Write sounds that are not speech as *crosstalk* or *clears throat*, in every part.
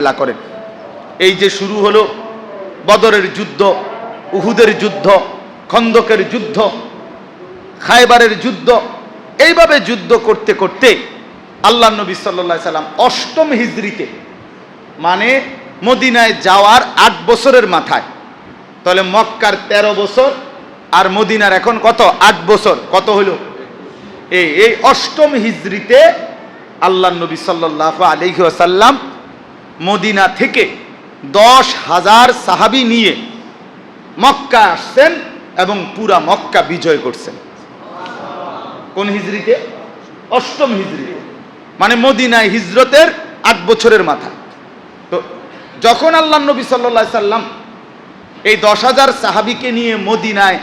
আল্লাহ করেন। এই যে শুরু হলো বদরের যুদ্ধ, উহুদের যুদ্ধ, খন্দকের যুদ্ধ, খায়বারের যুদ্ধ, এইভাবে যুদ্ধ করতে করতে আল্লাহ নবী সাল্লা সাল্লাম অষ্টম হিজড়িতে মানে মদিনায় যাওয়ার আট বছরের মাথায়, তাহলে মক্কার ১৩ বছর আর মদিনার এখন কত? আট বছর, কত হলো? এই এই অষ্টম হিজড়িতে আল্লাহ নবী সাল্লাহ আলহি আসাল্লাম মদিনা থেকে দশ হাজার সাহাবি নিয়ে মক্কা আসছেন এবং পুরা মক্কা বিজয় করছেন। কোন হিজড়িতে অষ্টম হিজড়িতে মানে মদিনায় হিজরতের আট বছরের মাথা। তো যখন আল্লাহ নবী সাল্লা সাল্লাম এই দশ হাজার সাহাবিকে নিয়ে মদিনায়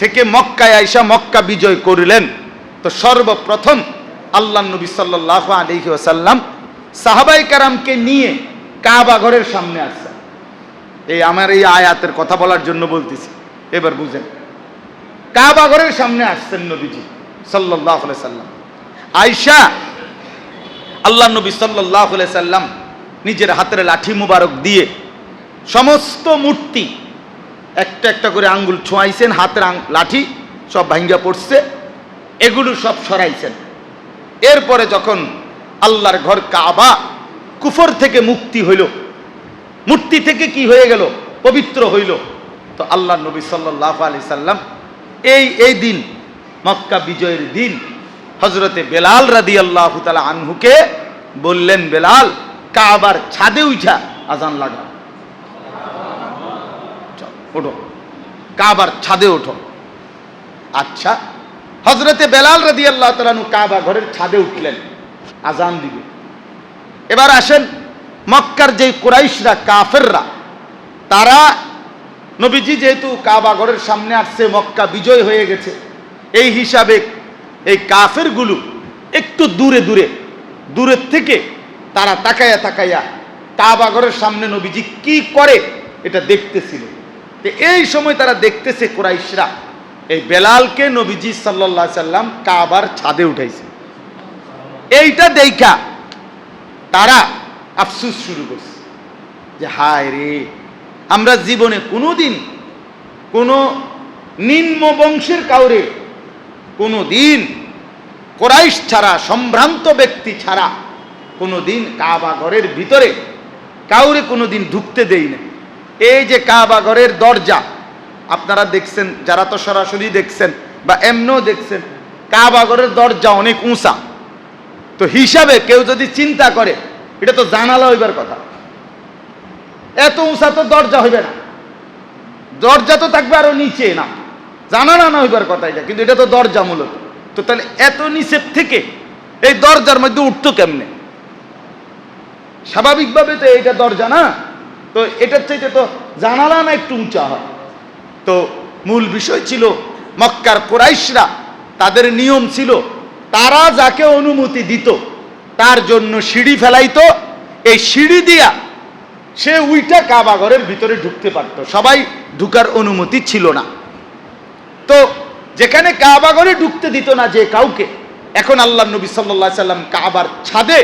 থেকে মক্কায় আইসা মক্কা বিজয় করলেন, তো সর্বপ্রথম আল্লাহ নবী সাল্লাহ আলহি আসাল্লাম সাহাবাই কারামকে নিয়ে কাবা ঘরের সামনে আসছেন এই আমার এই আয়াতের কথা বলার জন্য বলতেছি, এবার বুঝেন। কাবা ঘরের সামনে আসছেন নবীজি সাল্লাহ সাল্লাম। আয়সা আল্লাহ নবী সাল্লাহ সাল্লাম নিজের হাতের লাঠি মুবারক দিয়ে সমস্ত মূর্তি একটা একটা করে আঙ্গুল ছোঁয়াইছেন, হাতের লাঠি সব ভাঙ্গা পড়ছে, এগুলো সব সরাইছেন। এরপরে যখন আল্লাহর ঘর কাবা, কুফর থেকে মুক্তি হইল। মূর্তি থেকে কি হয়ে গেল? পবিত্র হইল। তো আল্লাহ নবী সাল্লাহ আলি সাল্লাম এই এই দিন, মক্কা বিজয়ের দিন হজরতে বেলাল রাদি আল্লাহ তালা আনহুকে বললেন, বেলাল, কাবার ছাদে উঠা আজান লাগা ওঠো। কাবার ছাদে ওঠো। আচ্ছা হজরতে বেলাল রাদি আল্লাহ তালানু কাবা ঘরের ছাদে উঠলেন। আজান দিবে। এবার আসেন মক্কার যে কুরাইশরা, কাফেররা, তারা নবীজি যেহেতু কাবা ঘরের সামনে আসছে, মক্কা বিজয় হয়ে গেছে, এই হিসাবে এই কাফেরগুলো একটু দূরে দূরে, দূরের থেকে তারা তাকাইয়া তাকাইয়া কাবা ঘরের সামনে নবীজি কি করে এটা দেখতেছিল। তো এই সময় তারা দেখতেছে কুরাইশরা, এই বেলালকে নবীজি সাল্লাহ সাল্লাম কাবার ছাদে উঠাইছে। এইটা দেখা তারা আফসুস শুরু করছে যে হায় রে, আমরা জীবনে কোনোদিন কোনো নিম্ন বংশের কাউরে কোনো দিন কোরাইশ ছাড়া, সম্ভ্রান্ত ব্যক্তি ছাড়া কোনো দিন কাবা ঘরের ভিতরে কাউরে কোনো দিন ঢুকতে দেই না এই যে কাবা ঘরের দরজা, আপনারা দেখছেন, যারা তো সরাসরি দেখছেন বা এমনও দেখছেন, কাবা ঘরের দরজা অনেক উঁচা। তো হিসাবে কেউ যদি চিন্তা করে, এটা তো জানালা হইবার কথা। এত উঁচা তো দরজা হইবে না। দরজা তো থাকবে আরও নিচে না। জানালা না হইবার কথা এটা, কিন্তু এটা তো দরজা মূলত। তো তাহলে এত নিচের থেকে এই দরজার মধ্যে উঠতো কেমনে? স্বাভাবিকভাবে তো এইটা দরজা না। তো এটার চাইতে তো জানালা না একটু উঁচা হয়। তো মূল বিষয় ছিল, মক্কার কোরাইশরা তাদের নিয়ম ছিল তারা যাকে অনুমতি দিত, তার জন্য সিঁড়ি ফেলাইতো। এই সিঁড়ি দিয়া সে উইটা কাবা ঘরের ভিতরে ঢুকতে পারত। সবাই ঢুকার অনুমতি ছিল না। তো যেখানে কাবা ঘরে ঢুকতে দিত না যে কাউকে, এখন আল্লাহ নবী সাল্লাহ সাল্লাম কাবার ছাদে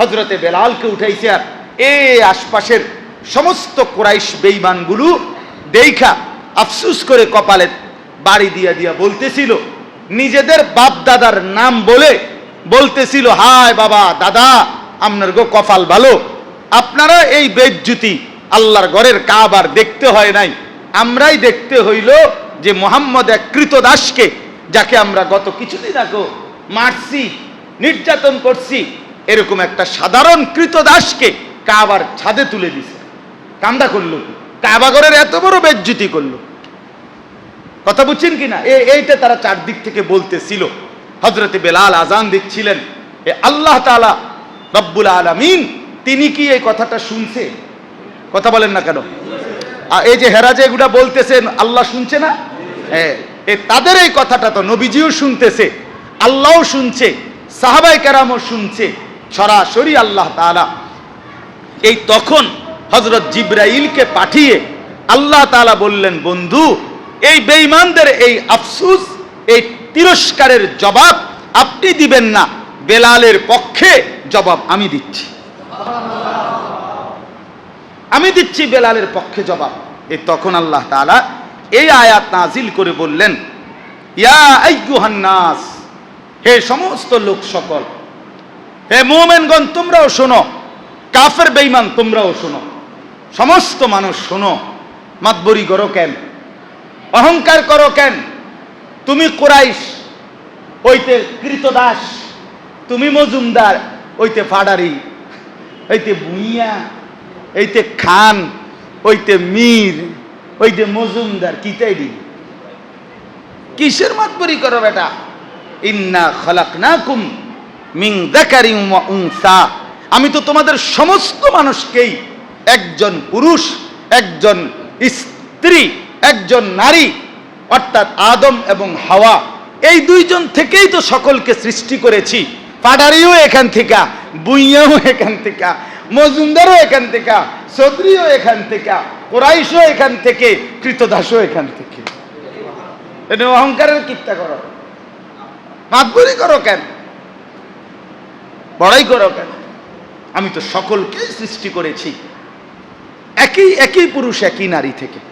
হজরতে বেলালকে উঠাইছে আর এ আশপাশের সমস্ত কোরাইশ বেইমানগুলো দেইখা আফসুস করে কপালে বাড়ি দিয়া দিয়া বলতেছিল নিজেদের বাপ দাদার নাম বলে বলতেছিল, হায় বাবা, দাদা, আপনার গো কপাল ভালো। আপনারা এই বেজ্জুতি আল্লাহর ঘরের কাবার দেখতে হয় নাই। আমরাই দেখতে হইল যে মোহাম্মদ এক কৃতদাসকে, যাকে আমরা গত কিছুদিন আগে মারছি, নির্যাতন করছি, এরকম একটা সাধারণ কৃতদাসকে কাবার ছাদে তুলে দিছে। কান্দা করল? কাবাগরের এত বড় বেজ্জুতি করল। কথা বুঝছেন কি না এইটা তারা চারদিক থেকে বলতেছিল। হজরতে বেলাল আজান দিচ্ছিলেন এ, আল্লাহ তালা রব্বুল আলমিন, তিনি কি এই কথাটা শুনছে? কথা বলেন না কেন? এই যে হেরাজে এগুলা বলতেছেন, আল্লাহ শুনছে না? হ্যাঁ তাদের এই কথাটা তো নবীজিও শুনতেছে, আল্লাহও শুনছে সাহাবাই কেরামও শুনছে, সরাসরি আল্লাহ তাআলা এই তখন হজরত জিব্রাইলকে পাঠিয়ে আল্লাহ তাআলা বললেন, বন্ধু এই বেঈমানদের এই আফসুস, এই তিরস্কারের জবাব আপনি দিবেন না, বেলালের পক্ষে জবাব আমি দিচ্ছি। আমি দিচ্ছি বেলালের পক্ষে জবাব। এ তখন আল্লাহ তাআলা এই আয়াত নাজিল করে বললেন নাস, হে সমস্ত লোক সকল, হে মোমেনগণ, তোমরাও শোনো, কাফের বেঈমান, তোমরাও শোনো, সমস্ত মানুষ শোনো, মাতবরি করো কেন? অহংকার করো কেন? তুমি কোরাইশ, ওইতে কৃতদাস, তুমি মজুমদার, ওইতে ফাডারি, ওইতে ভুইয়া এইতে খান, ওইতে মীর, ওইতে মজুমদার, কিতাই দি কিসের মাতবরি করো বেটা? ইন্না খলাকনাকুম মিন যাকারিন ওয়া উংসা আমি তো তোমাদের সমস্ত মানুষকেই একজন পুরুষ, একজন স্ত্রী একজন নারী, অর্থাৎ আদম এবং হাওয়া, এই দুইজন থেকেই তো সকলকে সৃষ্টি করেছি। পাডারিও এখান থেকে বুইয়াও এখান থেকে, মজুমদারও এখান থেকে চৌধুরীও এখান থেকে, কোরাইশও এখান থেকে, কৃতদাসও এখান থেকে। এটা অহংকারের কিপ্তা করো। মাতবরি করো কেন? বড়াই করো কেন? আমি তো সকলকেই সৃষ্টি করেছি। একই একই পুরুষ, একই নারী থেকে।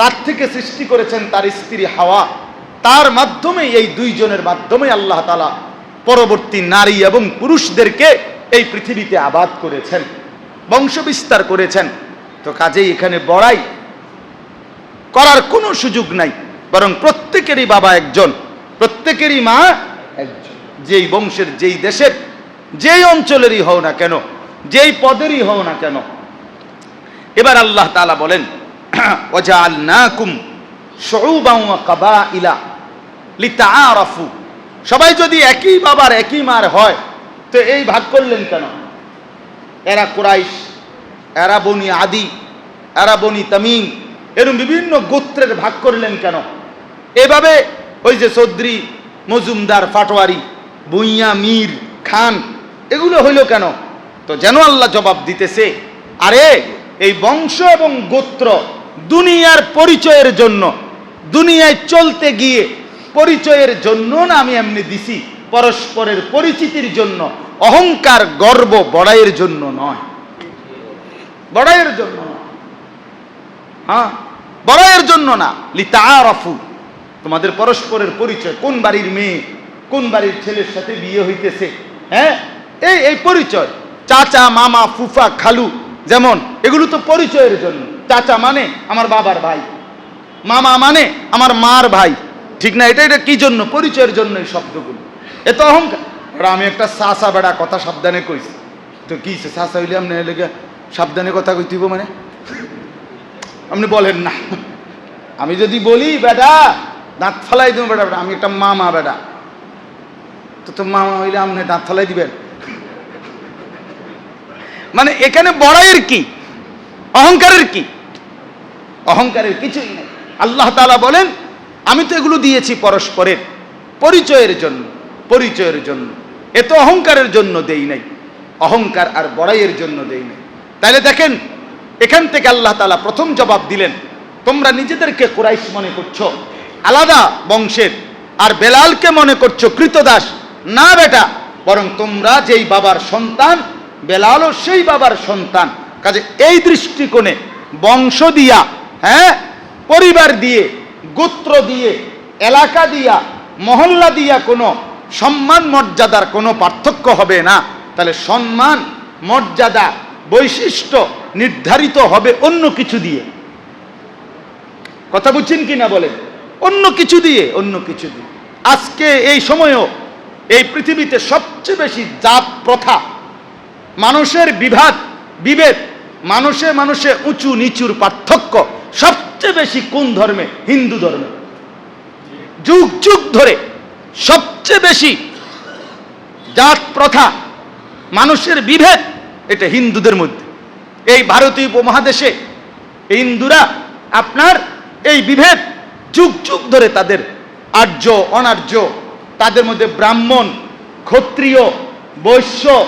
তার থেকে সৃষ্টি করেছেন তার স্ত্রী হাওয়া। তার মাধ্যমে এই দুইজনের মাধ্যমে আল্লাহ তালা পরবর্তী নারী এবং পুরুষদেরকে এই পৃথিবীতে আবাদ করেছেন বংশ বিস্তার করেছেন। তো কাজেই এখানে বড়াই করার কোনো সুযোগ নাই, বরং প্রত্যেকেরই বাবা একজন, প্রত্যেকেরই মা একজন। যেই বংশের, যেই দেশের, যেই অঞ্চলেরই হও না কেন, যেই পদেরই হও না কেন। এবার আল্লাহ তালা বলেন *clears throat* কাবাইলা লিতাআরাফু সবাই যদি একই বাবার একই মার হয়, তো এই ভাগ করলেন কেন? এরা কুরাইশ, এরা বনি আদি, এরা বনি তামিম এরকম বিভিন্ন গোত্রের ভাগ করলেন কেন? এভাবে ওই যে চৌধুরী মজুমদার, ফাটোয়ারি, বুইয়া, মীর, খান, এগুলো হইল কেন? তো যেন আল্লাহ জবাব দিতেছে, আরে এই বংশ এবং গোত্র দুনিয়ার পরিচয়ের জন্য, দুনিয়ায় চলতে গিয়ে পরিচয়ের জন্য না আমি এমনি দিছি, পরস্পরের পরিচিতির জন্য, অহংকার, গর্ব, বড়াইয়ের জন্য নয়। বড়াইয়ের জন্য নয়। হ্যাঁ? বড়াইয়ের জন্য না। লিতাআরাফু। তোমাদের পরস্পরের পরিচয়, কোন বাড়ির মেয়ে, কোন বাড়ির ছেলের সাথে বিয়ে হইতেছে হ্যাঁ? এই এই পরিচয়। চাচা, মামা, ফুফা, খালু, যেমন, এগুলো তো পরিচয়ের জন্য। চাচা মানে আমার বাবার ভাই, মামা মানে আমার মার ভাই। ঠিক না? এটা এটা কি জন্য? পরিচয়ের জন্য এই শব্দগুলো। এ তো অহংকার। আমি একটা সাসা বেড়া কথা সাবধানে কইছি। তো কি সাসা হইলে আপনি লেগে সাবধানে কথা কইতিব মানে? আপনি বলেন না। আমি যদি বলি, বেটা, দাঁত ফালাই দেবো বেটা, আমি একটা মামা বেটা। তো তো মামা হইলে আপনি দাঁত ফালাই দিবেন? মানে এখানে বড়াইয়ের কি? অহংকারের কি? অহংকারের কিছুই নেই। আল্লাহ তালা বলেন, আমি তো এগুলো দিয়েছি পরস্পরের পরিচয়ের জন্য পরিচয়ের জন্য। এ তো অহংকারের জন্য দেই নাই, অহংকার আর বড়াইয়ের জন্য দেই নাই। তাহলে দেখেন, এখান থেকে আল্লাহ তালা প্রথম জবাব দিলেন, তোমরা নিজেদেরকে কুরাইশ মনে করছ, আলাদা বংশের, আর বেলালকে মনে করছ কৃতদাস। না বেটা, বরং তোমরা যেই বাবার সন্তান, বেলালও সেই বাবার সন্তান। কাজে এই দৃষ্টিকোণে বংশ দিয়া হ্যাঁ? পরিবার দিয়ে, গোত্র দিয়ে, এলাকা দিয়া, মহল্লা দিয়া কোনো সম্মান, মর্যাদার কোনো পার্থক্য হবে না। তাহলে সম্মান, মর্যাদা, বৈশিষ্ট্য নির্ধারিত হবে অন্য কিছু দিয়ে। কথা বুঝছেন কি না বলেন? অন্য কিছু দিয়ে, অন্য কিছু দিয়ে। আজকে এই সময়েও এই পৃথিবীতে সবচেয়ে বেশি জাত প্রথা, মানুষের বিভাদ বিভেদ মানুষে মানুষে উঁচু নিচুর পার্থক্য। সবচেয়ে বেশি কোন ধর্মে? হিন্দু ধর্মে। যুগ যুগ ধরে সবচেয়ে বেশি জাত প্রথা, মানুষের বিভেদ, এটা হিন্দুদের মধ্যে। এই ভারতীয় উপমহাদেশে হিন্দুরা আপনার এই বিভেদ যুগ যুগ ধরে তাদের আর্য, অনার্য, তাদের মধ্যে ব্রাহ্মণ, ক্ষত্রিয়, বৈশ্য,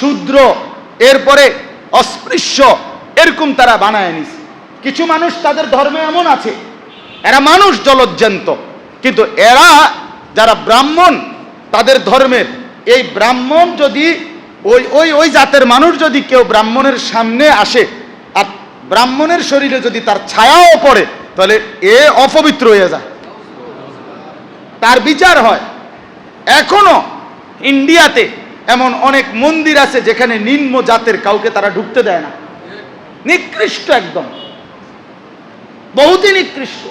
শূদ্র, এরপরে অস্পৃশ্য, এরকম তারা বানায় নিছে। কিছু মানুষ তাদের ধর্মে এমন আছে, এরা মানুষ জলজ্জান্ত, কিন্তু এরা যারা ব্রাহ্মণ, তাদের ধর্মের, এই ব্রাহ্মণ যদি, ওই ওই ওই জাতের মানুষ যদি কেউ ব্রাহ্মণের সামনে আসে, আর ব্রাহ্মণের শরীরে যদি তার ছায়াও পড়ে, তাহলে এ অপবিত্র হয়ে যায়। তার বিচার হয়। এখনও ইন্ডিয়াতে এমন অনেক মন্দির আছে যেখানে নিম্ন জাতের কাউকে তারা ঢুকতে দেয় না। নিকৃষ্ট একদম। বহুতই নিকৃষ্ট।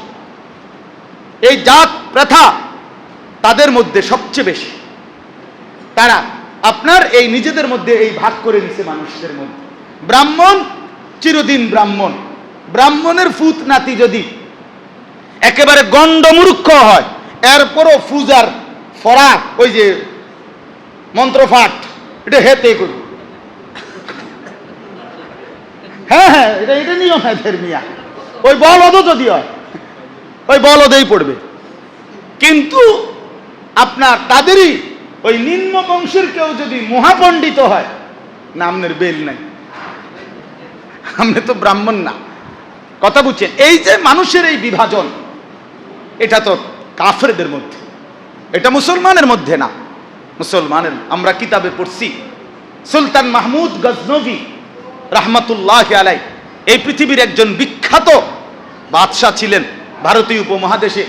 এই জাত, প্রথা তাদের মধ্যে সবচেয়ে বেশি। তারা আপনার এই নিজেদের মধ্যে এই ভাগ করে নিছে মানুষদের মধ্যে। ব্রাহ্মণ চিরদিন ব্রাহ্মণ। ব্রাহ্মণের ফুত নাতি যদি একেবারে গণ্ডমূর্খ হয়, এরপরও ফুজার ফরা ওই যে মন্ত্রপাঠ এটা হেতে করবে হ্যাঁ হ্যাঁ এটা এটা নিয়ম এদের মিয়া। ওই বলদও যদি হয়, ওই বল বলদেই পড়বে। কিন্তু আপনার তাদেরই ওই নিম্ন বংশের কেউ যদি মহাপণ্ডিত হয়, নামনের বেল নাই। আমরা তো ব্রাহ্মণ না। কথা বুঝছেন এই যে মানুষের এই বিভাজন, এটা তো কাফেরদের মধ্যে, এটা মুসলমানের মধ্যে না। মুসলমানের, আমরা কিতাবে পড়ছি। সুলতান মাহমুদ গজনবী রাহমাতুল্লাহ আলাই এই পৃথিবীর একজন বিখ্যাত বাদশাহ ছিলেন ভারতীয় উপমহাদেশে,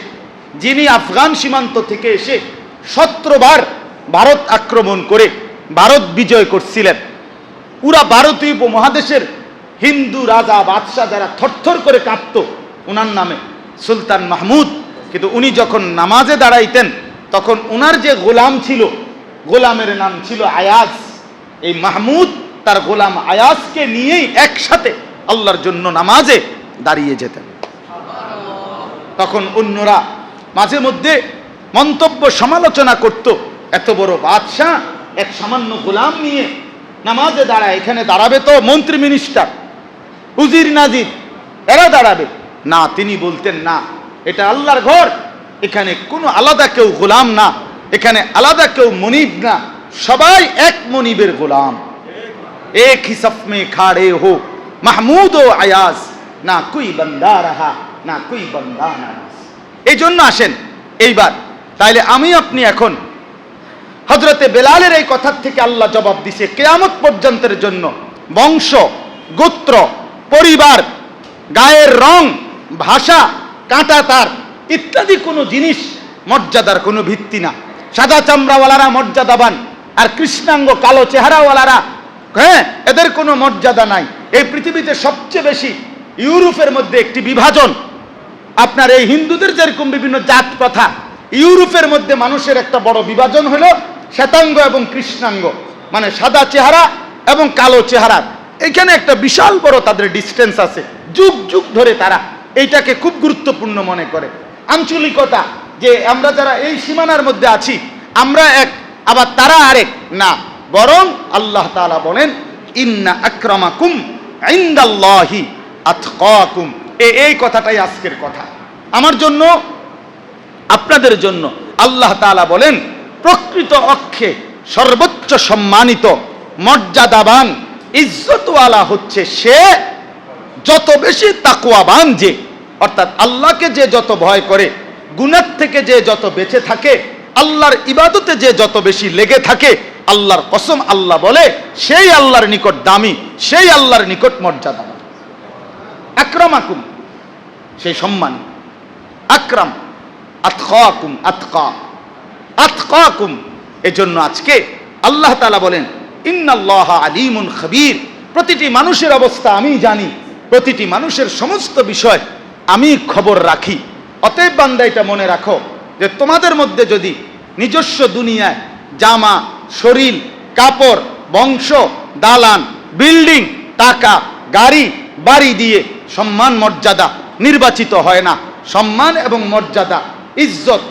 যিনি আফগান সীমান্ত থেকে এসে সতেরোবার ভারত আক্রমণ করে ভারত বিজয় করছিলেন। পুরা ভারতীয় উপমহাদেশের হিন্দু রাজা বাদশাহ যারা থরথর করে কাঁপত, উনার নামে সুলতান মাহমুদ। কিন্তু উনি যখন নামাজে দাঁড়াইতেন, তখন উনার যে গোলাম ছিল গোলামের নাম ছিল আয়াজ। এই মাহমুদ তার গোলাম আয়াজকে নিয়েই একসাথে আল্লাহর জন্য নামাজে দাঁড়িয়ে যেতেন। তখন অন্যরা মাঝে মধ্যে মন্তব্য সমালোচনা করত, এত বড় বাদশাহ, এক সামান্য গোলাম নিয়ে নামাজে দাঁড়ায়, এখানে দাঁড়াবে তো মন্ত্রী মিনিস্টার উজির নাজির, এরা দাঁড়াবে। না, তিনি বলতেন, না, এটা আল্লাহর ঘর, এখানে কোনো আলাদা কেউ গোলাম না। এখানে আলাদা কেউ মনিব না। সবাই এক মনিবের গোলাম। এক হিসফ মে খাড়ে হো। মাহমুদ ও আয়াস না কুই বন্দা রাহা, না কুই বন্দা এই জন্য আসেন, এইবার। তাইলে আমি আপনি এখন হজরতে বেলালের এই কথার থেকে আল্লাহ জবাব দিছে, কেয়ামত পর্যন্তের জন্য। বংশ, গোত্র, পরিবার, গায়ের রং, ভাষা, কাঁটা তার, ইত্যাদি কোনো জিনিস, মর্যাদার কোনো ভিত্তি না। সাদা চামড়াওয়ালারা মর্যাদাবান, আর কৃষ্ণাঙ্গ কালো চেহারাওয়ালারা হ্যাঁ এদের কোনো মর্যাদা নাই। এই পৃথিবীতে সবচেয়ে বেশি ইউরোপের মধ্যে একটি বিভাজন। আপনার এই হিন্দুদের যেরকম বিভিন্ন জাত প্রথা, ইউরোপের মধ্যে মানুষের একটা বড় বিভাজন হলো শ্বেতাঙ্গ এবং কৃষ্ণাঙ্গ মানে সাদা চেহারা এবং কালো চেহারা। এখানে একটা বিশাল বড় তাদের ডিস্টেন্স আছে। যুগ যুগ ধরে তারা এইটাকে খুব গুরুত্বপূর্ণ মনে করে। আঞ্চলিকতা যে আমরা যারা এই সীমানার মধ্যে আছি, আমরা এক, আবার তারা আরেক, না। বরং আল্লাহ তাআলা বলেন, ইন্না আক্রামাকুম ইনদাল্লাহি আতকাকুম। এ, এই কথাটাই আজকের কথা। আমার জন্য, আপনাদের জন্য আল্লাহ তাআলা বলেন, প্রকৃত অক্ষে সর্বোচ্চ সম্মানিত, মর্যাদাবান, ইজ্জতওয়ালা হচ্ছে সে যত বেশি তাকুয়াবান যে। অর্থাৎ আল্লাহকে যে যত ভয় করে গুণের থেকে যে যত বেঁচে থাকে, আল্লাহর ইবাদতে যে যত বেশি লেগে থাকে, আল্লাহর কসম আল্লাহ বলে, সেই আল্লাহর নিকট দামি, সেই আল্লাহর নিকট মর্যাদা আক্রম আকুম সেই সম্মান। আকরাম আতকাকুম আতকা। আতকাকুম, এজন্য আজকে আল্লাহ তাআলা বলেন, ইন্নাল্লাহ আলিমুন খবীর। প্রতিটি মানুষের অবস্থা আমি জানি, প্রতিটি মানুষের সমস্ত বিষয় আমি খবর রাখি। অতএব বান্দা এটা মনে রাখো যে তোমাদের মধ্যে যদি নিজস্ব দুনিয়ায় জামা, শরীর, কাপড়, বংশ, দালান, বিল্ডিং, টাকা, গাড়ি, বাড়ি দিয়ে সম্মান, মর্যাদা নির্বাচিত হয় না। সম্মান এবং মর্যাদা, ইজ্জত,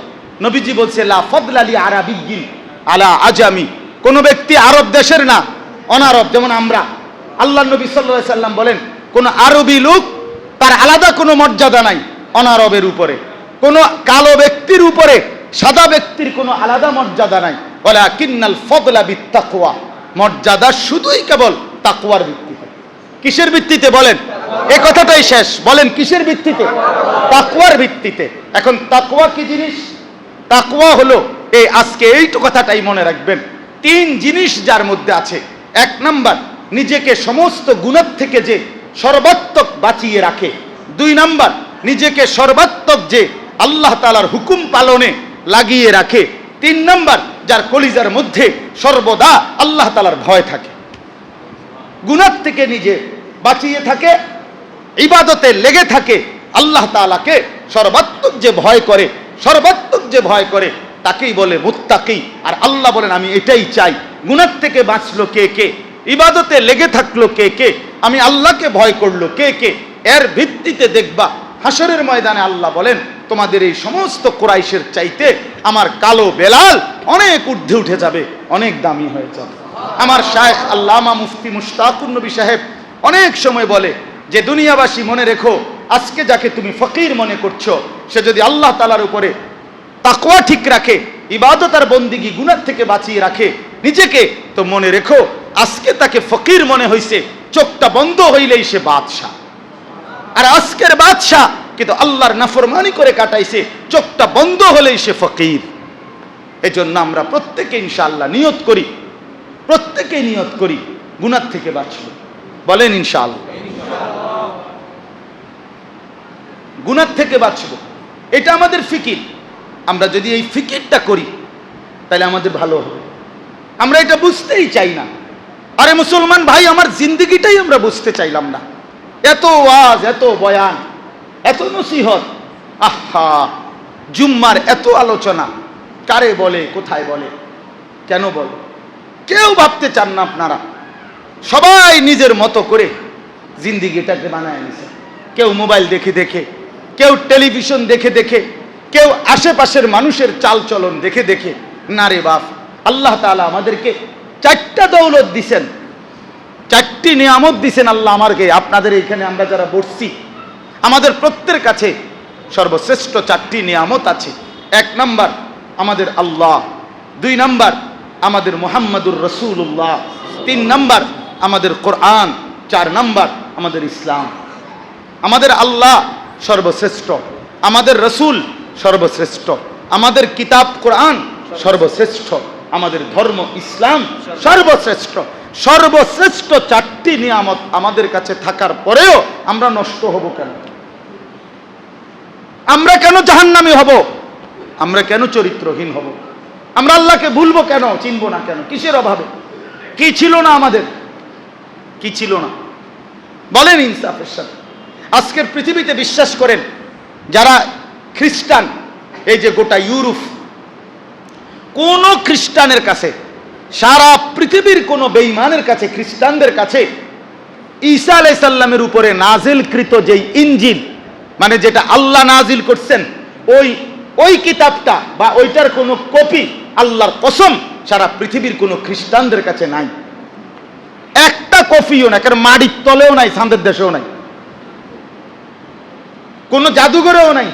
নবীজি বলছে, লা ফদলালি আরাবিগিন আলা আজামি। কোন ব্যক্তি আরব দেশের না, অনারব, যেমন আমরা। আল্লাহ নবী আলাইহি সাল্লাম বলেন, কোন আরবি লোক তার আলাদা কোনো মর্যাদা নাই। অনারবের উপরে। কোনো কালো ব্যক্তির উপরে সাদা ব্যক্তির কোনো আলাদা মর্যাদা নাই। বলে কিন্নাল ফদলা বিত্তাকুয়া। মর্যাদা শুধুই কেবল তাকুয়ার ভিত্তিতে। কিসের ভিত্তিতে বলেন? এ কথাটাই শেষ। বলেন কিসের ভিত্তিতে? তাকুয়ার ভিত্তিতে। এখন তাকুয়া কি জিনিস? তাকুয়া হলো, এই আজকে এইটু কথাটাই মনে রাখবেন। তিন জিনিস যার মধ্যে আছে। এক নাম্বার, নিজেকে সমস্ত গুণের থেকে যে সর্বাত্মক বাঁচিয়ে রাখে। দুই নাম্বার নিজেকে সর্বাত্মক যে আল্লাহ তালার হুকুম পালনে লাগিয়ে রাখে, তিন নম্বর, যার কলিজার মধ্যে সর্বদা আল্লাহ তালার ভয় থাকে। গুণার থেকে নিজে বাঁচিয়ে থাকে, ইবাদতে লেগে থাকে, আল্লাহ তাআলাকে সর্বাত্মক যে ভয় করে, সর্বাত্মক যে ভয় করে, তাকেই বলে মুত্তাকি। আর আল্লাহ বলেন, আমি এটাই চাই। গুণার থেকে বাঁচলো কে কে? ইবাদতে লেগে থাকল কে কে? আমি আল্লাহকে ভয় করল কে কে? এর ভিত্তিতে দেখবা হাসরের ময়দানে আল্লাহ বলেন, তোমাদের এই সমস্ত কোরাইশের চাইতে আমার কালো বেলাল অনেক ঊর্ধ্বে উঠে যাবে, অনেক দামি হয়ে যাবে। আমার শায়েখ আল্লামা মুফতি মুশতাকুর নবী সাহেব অনেক সময় বলে, যে দুনিয়াবাসী মনে রেখো, আজকে যাকে তুমি ফকির মনে করছ, সে যদি আল্লাহ তালার উপরে তাকওয়া ঠিক রাখে, ইবাদত আর বন্দিগি গুণার থেকে বাঁচিয়ে রাখে, নিজেকে তো মনে রেখো, আজকে তাকে ফকির মনে হইছে, চোখটা বন্ধ হইলেই সে বাদশাহ। আর আজকের বাদশাহ কিন্তু আল্লাহর নাফরমানি করে কাটাইছে, চোখটা বন্ধ হলেই সে ফকির। এজন্য আমরা প্রত্যেকে ইনশাআল্লাহ নিয়ত করি, প্রত্যেকে নিয়ত করি গুনার থেকে বাঁচব বলেন ইনশাআল্লাহ। গুনার থেকে বাঁচব, এটা আমাদের ফিকির। আমরা যদি এই ফিকিরটা করি, তাহলে আমাদের ভালো হবে। আমরা এটা বুঝতেই চাই না। আরে মুসলমান ভাই, আমার জিন্দগিটাই আমরা বুঝতে চাইলাম না। এত ওয়াজ, এত বয়ান, এত নসিহত। আহা, জুম্মার এত আলোচনা। কারে বলে, কোথায় বলে? কেন বলে? কেউ ভাবতে চান না আপনারা। সবাই নিজের মতো করে জিন্দিগিটাকে বানায় নিছে। কেউ মোবাইল দেখে দেখে, কেউ টেলিভিশন দেখে দেখে, কেউ আশেপাশের মানুষের চালচলন দেখে দেখে, না রে বাপ, আল্লাহ তাআলা আমাদেরকে চারটা দৌলত দিছেন। চারটি নিয়ামত দিছেন আল্লাহ আমারকে। আপনাদের এখানে আমরা যারা বসছি, আমাদের প্রত্যেকের কাছে সর্বশ্রেষ্ঠ চারটি নিয়ামত আছে। এক নাম্বার, আমাদের আল্লাহ। দুই নাম্বার, আমাদের মোহাম্মদুর রসুল্লাহ তিন নাম্বার, আমাদের কোরআন। চার নাম্বার, আমাদের ইসলাম। আমাদের আল্লাহ সর্বশ্রেষ্ঠ। আমাদের রসুল সর্বশ্রেষ্ঠ। আমাদের কিতাব কোরআন সর্বশ্রেষ্ঠ। আমাদের ধর্ম ইসলাম সর্বশ্রেষ্ঠ। সর্বশ্রেষ্ঠ চারটি নিয়ামত আমাদের কাছে থাকার পরেও আমরা নষ্ট হব কেন? আমরা কেন জাহান্নামী হব? আমরা কেন চরিত্রহীন হব? আমরা আল্লাহকে ভুলবো কেন, চিনবো না কেন? কিসের অভাবে? কি ছিল না আমাদের? কি ছিল না? বলেন ইনসাফের সাথে। আজকের পৃথিবীতে বিশ্বাস করেন, যারা খ্রিস্টান, এই যে গোটা ইউরোপ, কোন খ্রিস্টানের কাছে সারা পৃথিবীর কোন বেঈমানের কাছে, খ্রিস্টানদের কাছে ঈসা আলাইসাল্লামের উপরে নাজিলকৃত যেই ইঞ্জিল মানে যেটা আল্লাহ নাজিল করছেন, ওই ওই কিতাবটা বা ওইটার কোনো কপি আল্লাহর কসম সারা পৃথিবীর কোনো খ্রিস্টানদের কাছে নাই। একটা কপিও না কারণ মাটির তলেও নাই সান্দের দেশেও নাই। কোনো জাদুঘরেও নাই,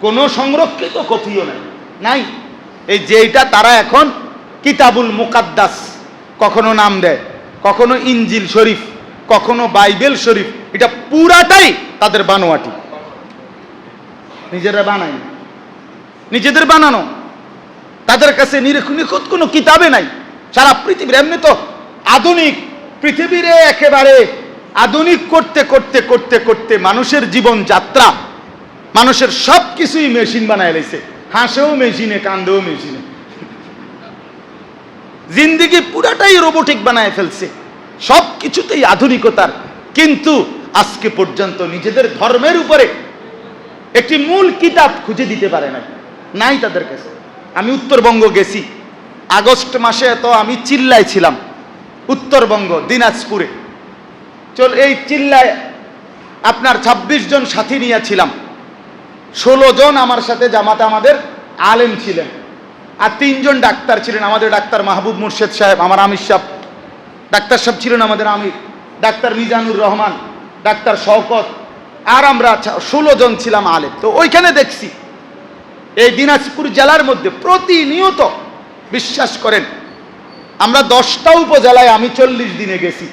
কোনো সংরক্ষিত কপিও নাই নাই। এই যেটা তারা এখন কিতাবুল মুকাদ্দাস। কখনো নাম দেয়, কখনো ইঞ্জিল শরীফ, কখনো বাইবেল শরীফ। এটা পুরাটাই তাদের বানোয়াটি। নিজেরা বানায় নিজেদের বানানো। তাদের কাছে নিখুঁত কোনো কিতাবে নাই। সারা পৃথিবীর, এমনি তো আধুনিক, পৃথিবীরে একেবারে আধুনিক করতে করতে করতে করতে মানুষের জীবন যাত্রা। মানুষের সব কিছুই মেশিন বানায় লাইছে। হাসেও মেশিনে, কান্দেও মেশিনে। জিন্দিগি পুরাটাই রোবোটিক বানায় ফেলছে। সব কিছুতেই আধুনিকতার। কিন্তু আজকে পর্যন্ত নিজেদের ধর্মের উপরে একটি মূল কিতাব খুঁজে দিতে পারে না নাই তাদের কাছে। আমি উত্তরবঙ্গ গেছি। আগস্ট মাসে তো আমি চিল্লায় ছিলাম। উত্তরবঙ্গ, দিনাজপুরে। চল, এই চিল্লায় আপনার ২৬ জন সাথী নিয়েছিলাম ষোলো জন আমার সাথে জামাতে আমাদের আলেম ছিলেন। আর তিনজন ডাক্তার ছিলেন, আমাদের ডাক্তার মাহবুব মুর্শেদ সাহেব, আমার আমির সাহেব। ডাক্তার সাহেব ছিলেন আমাদের আমির, ডাক্তার মিজানুর রহমান, ডাক্তার শওকত, আর আমরা ষোলো জন ছিলাম আলেম। তো ওইখানে দেখছি, এই দিনাজপুর জেলার মধ্যে প্রতিনিয়ত বিশ্বাস করেন, আমরা দশটা উপজেলায়, আমি চল্লিশ দিনে গেছি।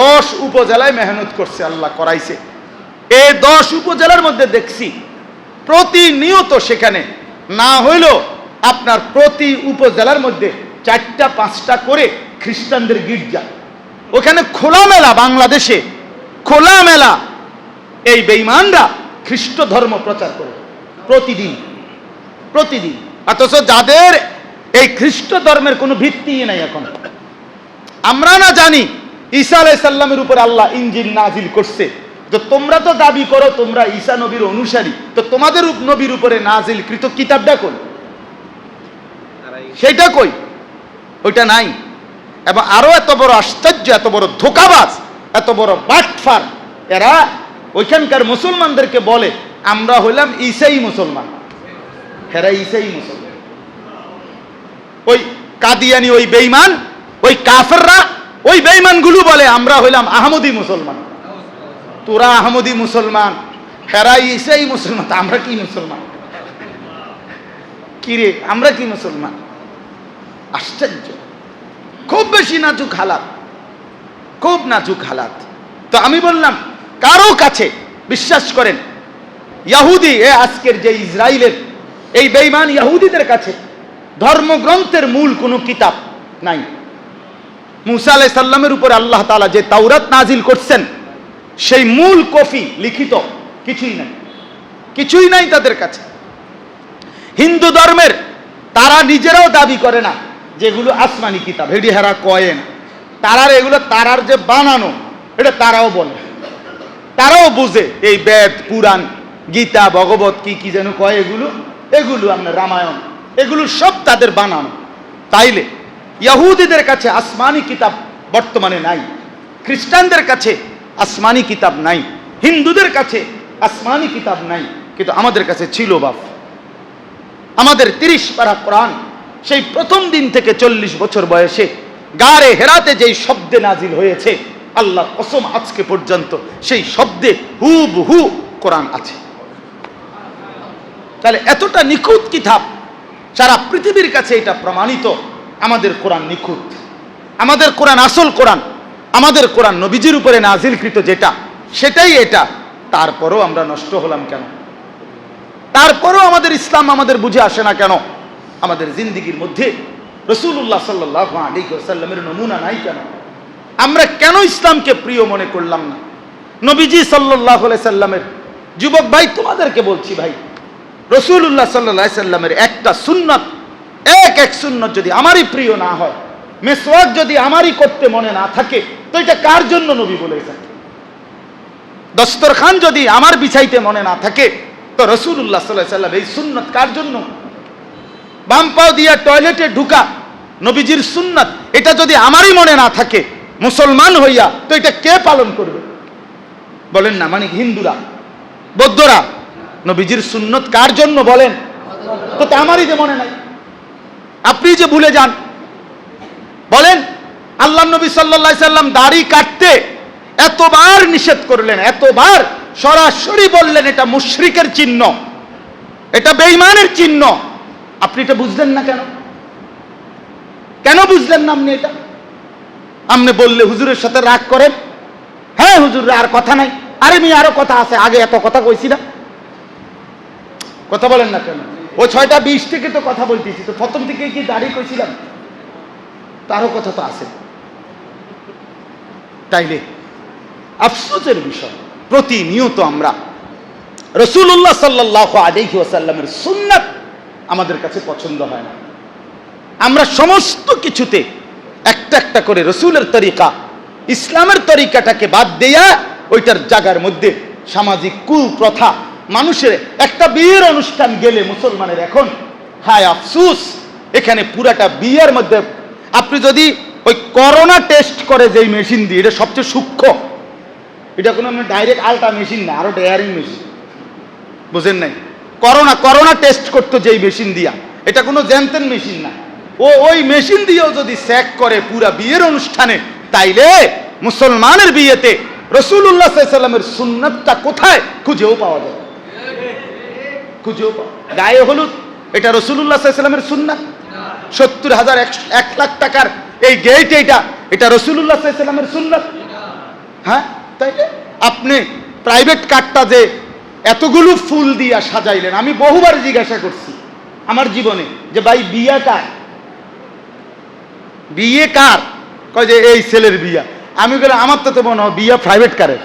দশ উপজেলায় মেহনত করছে, আল্লাহ করাইছে। এই দশ উপজেলার মধ্যে দেখছি, প্রতিনিয়ত সেখানে, না হইলেও আপনার প্রতি উপজেলার মধ্যে চারটা, পাঁচটা করে খ্রিস্টানদের গির্জা। ওখানে খোলামেলা বাংলাদেশে, খোলামেলা এই বেঈমানরা খ্রিস্ট ধর্ম প্রচার করে প্রতিদিন প্রতিদিন। অথচ যাদের এই খ্রিস্ট ধর্মের কোনো ভিত্তি নাই এখন। আমরা না জানি ঈসা আলাইসাল্লামের উপর আল্লাহ ইঞ্জিন নাজিল করছে। তো তোমরা তো দাবি করো, তোমরা ঈসা নবীর অনুসারী। তো তোমাদের নবীর উপরে নাজিল কৃত কিতাবটা কই সেটা কই? ওইটা নাই। এবং আরও এত বড় আশ্চর্য, এত বড় ধোকাবাজ, এত বড় বাটফার এরা ওইখানকার মুসলমানদেরকে বলে, আমরা হইলাম ঈসাই মুসলমান। হেরা ঈসাই মুসলমান। ওই কাদিয়ানি, ওই বেইমান ওই কাফেররা, ওই বেইমানগুলো বলে, আমরা হইলাম আহমদি মুসলমান। তোরা আহমদি মুসলমান হেরা ঈসাই মুসলমান আমরা কি মুসলমান? কি রে আমরা কি মুসলমান? আশ্চর্য। খুব বেশি নাজুক হালাত। খুব নাজুক হালাত। তো আমি বললাম, কারও কাছে বিশ্বাস করেন, ইয়াহুদি, এ আজকের যে ইসরায়েলের এই বেইমান ইয়াহুদিদের কাছে ধর্মগ্রন্থের মূল কোনো কিতাব নাই। মুসা আলাই সাল্লামের উপর আল্লাহ তালা যে তাওরাত নাজিল করছেন, সেই মূল কফি লিখিত কিছুই নাই। কিছুই নাই তাদের কাছে। হিন্দু ধর্মের তারা নিজেরাও দাবি করে না যেগুলো আসমানি কিতাব, হেডি হেরা কয়ে না তারার এগুলো তারার যে বানানো, এটা তারাও বলে। তারাও বুঝে এই বেদ, পুরাণ, গীতা, ভগবত, কি কি যেন কয় এগুলো? এগুলো আপনার রামায়ণ, এগুলো সব তাদের বানানো। তাইলে ইয়াহুদিদের কাছে আসমানি কিতাব বর্তমানে নাই, খ্রিস্টানদের কাছে আসমানি কিতাব নাই, হিন্দুদের কাছে আসমানি কিতাব নাই, কিন্তু আমাদের কাছে ছিল বাপ আমাদের তিরিশ পারা কোরআন সেই প্রথম দিন থেকে চল্লিশ বছর বয়সে গারে হেরাতে যেই শব্দে নাজিল হয়েছে, আল্লাহ কসম আজকে পর্যন্ত সেই শব্দে হু হু কোরআন আছে। তাহলে এতটা নিখুঁত কিতাব, সারা পৃথিবীর কাছে এটা প্রমাণিত, আমাদের কোরআন নিখুঁত, আমাদের কোরআন আসল কোরআন, আমাদের কোরআন নবীজির উপরে নাজিলকৃত যেটা, সেটাই এটা। তারপরও আমরা নষ্ট হলাম কেন? তারপরও আমাদের ইসলাম আমাদের বুঝে আসে না কেন? আমাদের জিন্দিগির মধ্যে রসুল্লাহ সাল্লাহ নমুনা নাই কেন? আমরা কেন ইসলামকে প্রিয় মনে করলাম না? নবীজি সাল্লাহ সাল্লামের যুবক ভাই, তোমাদেরকে বলছি ভাই রসুল্লাহ সাল্লাহ সাল্লামের একটা সুন্নত, এক এক সুন্নত যদি আমারই প্রিয় না হয়, মেসওয়াক যদি আমারই করতে মনে না থাকে, তো এটা কার জন্য নবী বলেছেন দস্তরখান যদি আমার বিছাইতে মনে না থাকে, তো রসুল্লাহ সাল্লাহ সাল্লাম এই সুন্নত কার জন্য? বাম পাও দিয়া টয়লেটে ঢুকা, নবীজির সুন্নত, এটা যদি আমারই মনে না থাকে, মুসলমান হইয়া, তো এটা কে পালন করবে? বলেন না মানে হিন্দুরা, বৌদ্ধরা, নবীজির সুন্নত কার জন্য বলেন? তো আমারই যে মনে নাই। আপনি যে ভুলে যান, বলেন, আল্লাহ নবী সাল্লা সাল্লাম দাড়ি কাটতে এতবার নিষেধ করলেন, এতবার সরাসরি বললেন এটা মুশরিকের চিহ্ন, এটা বেঈমানের চিহ্ন। আপনি এটা বুঝলেন না কেন? কেন বুঝলেন না আপনি এটা? আপনি বললে হুজুরের সাথে রাগ করেন? হ্যাঁ হুজুর আর কথা নাই। আরে আমি আরও কথা আছে। আগে এত কথা কইছি না। কথা বলেন না কেন? ও ছয়টা বিশ থেকে তো কথা বলতেছি। তো প্রথম থেকে কি দাঁড়িয়ে কইছিলাম? তারও কথা তো আছে। তাইলে, আফসোসের বিষয়। প্রতিনিয়ত আমরা রসুল্লাহ সাল্লাহ আলহি সুন্নাত আমাদের কাছে পছন্দ হয় না। আমরা সমস্ত কিছুতে একটা একটা করে রসুলের তরিকা, ইসলামের তরিকাটাকে বাদ দেয়া ওইটার জায়গার মধ্যে সামাজিক কুপ্রথা মানুষের একটা বিয়ের অনুষ্ঠান গেলে মুসলমানের এখন, হায় আফসুস, এখানে পুরাটা বিয়ের মধ্যে, আপনি যদি ওই করোনা টেস্ট করে যেই মেশিন দিয়ে, এটা সবচেয়ে সূক্ষ্ম, এটা কোনো ডাইরেক্ট আলটা মেশিন না, আরও ডেয়ারিং মেশিন বুঝেন নাই? করোনা করোনা টেস্ট করতো যেই মেশিন দিয়া। এটা কোনো জ্যানতেন মেশিন না। ও ওই মেশিন দিয়েও যদি স্যাক করে পুরা বিয়ের অনুষ্ঠানে, তাইলে মুসলমানের বিয়েতে রসুল্লাহ সাল্লামের সুন্নাতটা কোথায়? খুঁজেও পাওয়া যায়। খুঁজেও পাওয়া গায়ে হলুদ, এটা রসুল্লাহ সাল্লামের সুন্নাত। সত্তর হাজার এক- লাখ টাকার এই গেট এইটা, এটা রসুল্লাহ সাল্লামের সুন্নাত। হ্যাঁ তাইলে? আপনি প্রাইভেট কারটা যে এতগুলো ফুল দিয়া সাজাইলেন। আমি বহুবার জিজ্ঞাসা করছি আমার জীবনে যে, ভাই, বিয়া কার? বিয়ে কার? কয় যে, এই ছেলের বিয়া। আমি বলে, আমার তো মনে হয় বিয়া প্রাইভেট কারের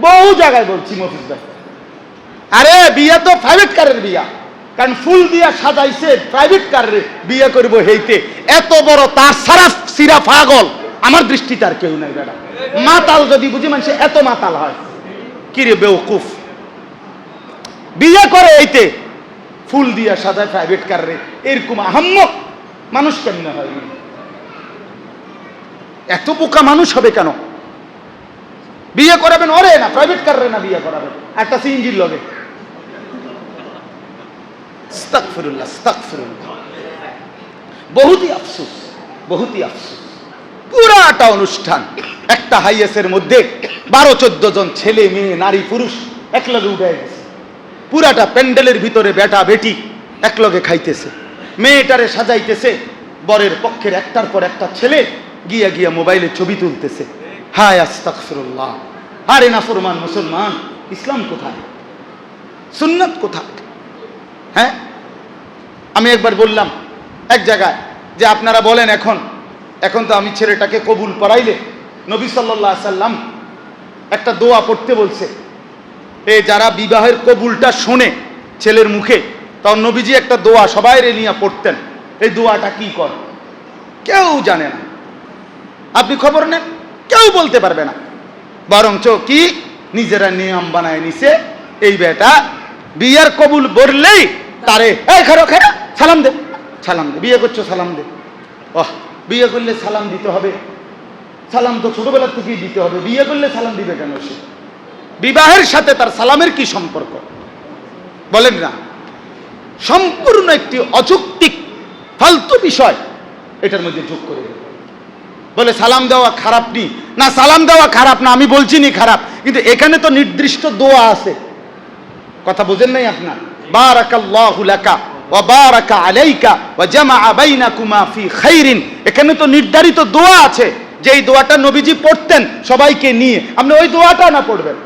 বহু জায়গায় বলছি, মফিজ ভাই। আরে, বিয়া তো প্রাইভেট কারের বিয়া। কারণ ফুল দিয়া সাজাইছে প্রাইভেট কারের বিয়ে করব হেইতে। এত বড় তার সারা সিরা পাগল। আমার দৃষ্টি তার কেউ নাই, বেটা। মাতাল যদি বুঝি, মানুষ এত মাতাল হয়। কিরে বেউকুফ বিয়ে করে এইতে, ফুল দিয়া সাজায় প্রাইভেট কারে এরকম আহাম্মক মানুষ কেমনে হয়? এত বোকা মানুষ হবে কেন? বিয়ে করাবেন ওরে না প্রাইভেট কারে না বিয়ে করাবেন, একটা সিএনজির লগে। বহুতই আফসোস বহুতই আফসোস। পুরাটা অনুষ্ঠান। একটা হাইয়েসের মধ্যে বারো, চোদ্দ জন ছেলে, মেয়ে, নারী, পুরুষ একলগে উঠে গেছে। পুরাটা প্যান্ডেলের ভিতরে বেটা, বেটি একলগে খাইতেছে। মেয়েটারে সাজাইতেছে, বরের পক্ষের একটার পর একটা ছেলে গিয়া গিয়া মোবাইলে ছবি তুলতেছে। হায় আস্তাগফিরুল্লাহ। আরে নাফরমান মুসলমান, ইসলাম কোথায়? সুন্নত কোথায়? হ্যাঁ? আমি একবার বললাম এক জায়গায় যে আপনারা বলেন এখন এখন তো আমি ছেলেটাকে কবুল পড়াইলে নবী সাল্লাহ সাল্লাম একটা দোয়া পড়তে বলছে, এ যারা বিবাহের কবুলটা শোনে ছেলের মুখে, তখন নবীজি একটা দোয়া সবাই নিয়ে পড়তেন, এই দোয়াটা কি কর? কেউ জানে না। আপনি খবর নেন, কেউ বলতে পারবে না। বরঞ্চ কি? নিজেরা নিয়ম বানায় নিছে, এই বেটা বিয়ার কবুল বললেই তারে, এই খারো খারো, সালাম দে সালাম দে, বিয়ে করছ, সালাম দে। ওহ বিয়ে করলে সালাম দিতে হবে। সালাম তো ছোটবেলা থেকেই দিতে হবে। বিয়ে করলে সালাম দিবে কেন সে? বিবাহের সাথে তার সালামের কি সম্পর্ক? বলেন না। সম্পূর্ণ একটি অযৌক্তিক, ফালতু বিষয় এটার মধ্যে যোগ করে। বলে, সালাম দেওয়া খারাপ নি? না, সালাম দেওয়া খারাপ না, আমি বলছি নি খারাপ। কিন্তু এখানে তো নির্দিষ্ট দোয়া আছে। কথা বোঝেন নাই আপনার? বারাকাল্লাহু আলাইকা ওয়া জামাআ বাইনাকুমা ফি খাইরিন। এখানে তো নির্ধারিত দোয়া আছে, যে এই দোয়াটা নবীজি পড়তেন সবাইকে নিয়ে। আপনি ওই দোয়াটা না পড়বেন।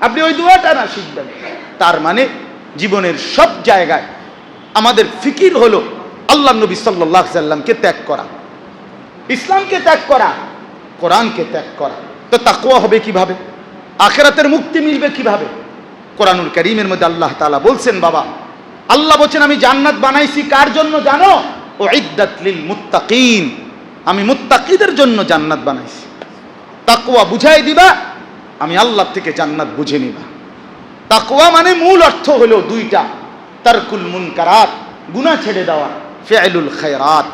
আপনি ওই দোয়াটা না শিখবেন। তার মানে জীবনের সব জায়গায় আমাদের ফিকির হলো আল্লাহ নবী সাল্লাহ সাল্লামকে ত্যাগ করা। ইসলামকে ত্যাগ করা, কোরআনকে ত্যাগ করা। তো তাকুয়া হবে কীভাবে? আখেরাতের মুক্তি মিলবে কীভাবে? কোরআনুল করিমের মধ্যে আল্লাহ তালা বলছেন, বাবা, আল্লাহ বলছেন, আমি জান্নাত বানাইছি কার জন্য জানো? ও ইদ্দাত লিল মুত্তাকিন। আমি মুত্তাকিদের জন্য জান্নাত বানাইছি। তাকুয়া বুঝাই দিবা, আমি আল্লাহ থেকে জান্নাত বুঝে নিবা। তাকুয়া মানে মূল অর্থ হলো দুইটা, তারকুল মুনকারাত, গুনাহ ছেড়ে দেওয়া, ফেআলুল খায়রাত।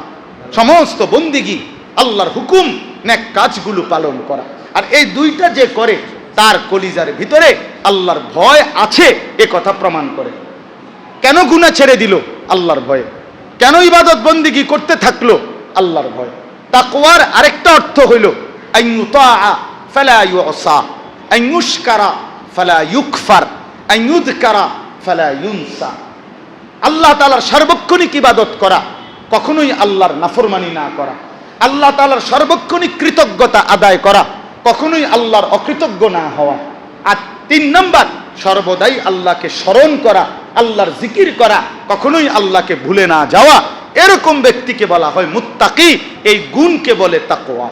সমস্ত বন্দিগি, আল্লাহর হুকুম, নেক কাজগুলো পালন করা। আর এই দুইটা যে করে তার কলিজার ভিতরে আল্লাহর ভয় আছে, এ কথা প্রমাণ করে। কেন গুনাহ ছেড়ে দিল? আল্লাহর ভয়ে। কেন ইবাদত বন্দিগি করতে থাকল? আল্লাহর ভয়। তাকওয়ার আরেকটা অর্থ হইল আল্লাহ তালার সার্বক্ষণিক ইবাদত করা, কখনোই আল্লাহর নাফরমানি না করা। আল্লাহ তালার সর্বক্ষণিক কৃতজ্ঞতা আদায় করা কখনোই আল্লাহর অকৃতজ্ঞ না হওয়া। আর তিন নম্বর, সর্বদাই আল্লাহকে স্মরণ করা, আল্লাহর জিকির করা, কখনোই আল্লাহকে ভুলে না যাওয়া। এরকম ব্যক্তিকে বলা হয় মুত্তাকি। এই গুণকে বলে তাকওয়া।